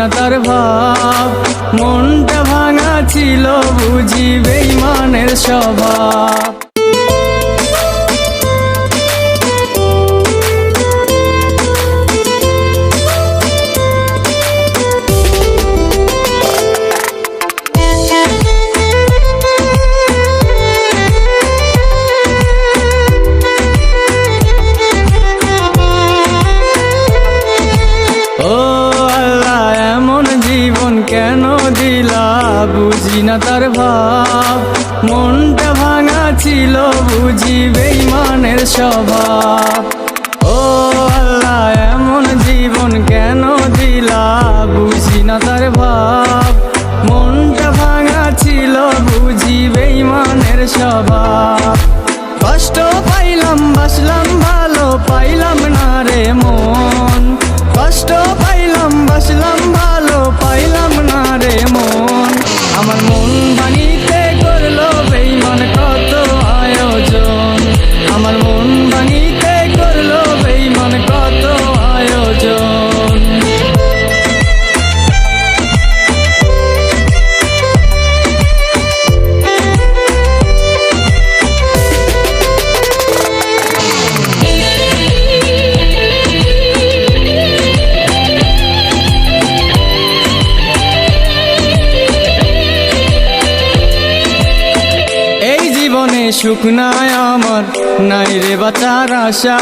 না তার ভাব। মনটা ভাঙা ছিল বুঝি বেইমানের স্বভাব। কেন দিলা? বুঝি না তার ভাব। মনটা ভাঙা ছিল, বুঝি বেইমানের স্বভাব। ও আল্লাহ, এমন জীবন কেন দিলা? বুঝি না তার ভাব। মনটা ভাঙা ছিল, বুঝি বেইমানের স্বভাব। কষ্ট পাইলাম, বাসলাম ভালো সুখ নাই আমার, নাই রে বাঁচার আশা।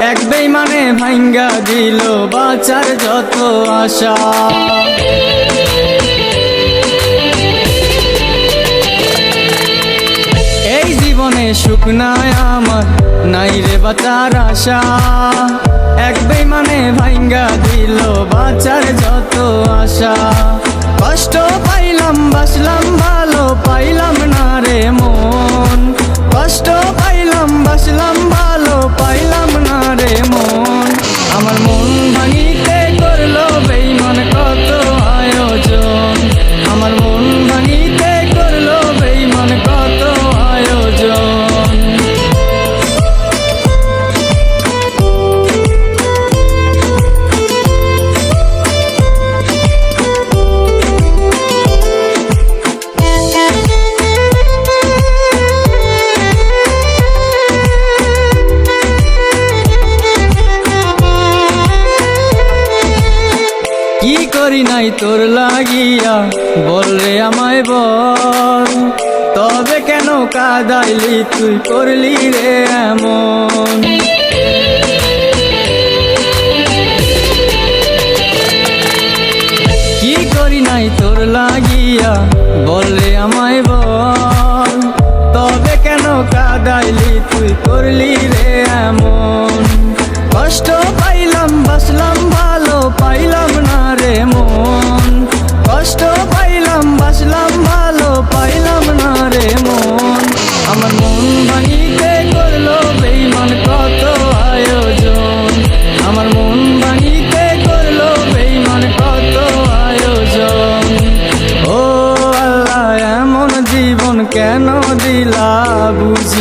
এক বেইমানে ভাঙ্গা দিল বাঁচার যত আশা। এই জীবনে সুখ নাই আমার, নাই রে বাঁচার আশা। এক বেইমানে ভাঙ্গা দিল বাঁচার যত আশা। কষ্ট পাইলাম বাসলাম করি নাই তোর লাগিয়া। বল রে আমায় বল, তবে কেন কাদাইলি তুই করলি রে এমন? কি করি নাই তোর লাগিয়া? বললে আমায় বল, তবে কেন কাদাইলি তুই করলি রে এমন? কষ্ট পাইলাম বাসলাম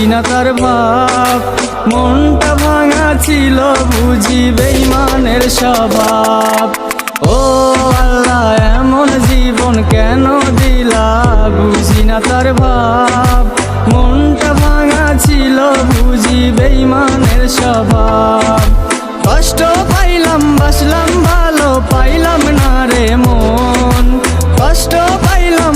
না তার ভাব। মনটা ভাঙা ছিল, বুঝি বেইমানের স্বভাব। ও আল্লাহ, এমন জীবন কেন দিলা? বুঝি না তার ভাব। মনটা ভাঙা ছিল, বুঝি বেইমানের স্বভাব। কষ্ট পাইলাম, বাসলাম, ভালো পাইলাম না রে মন। কষ্ট পাইলাম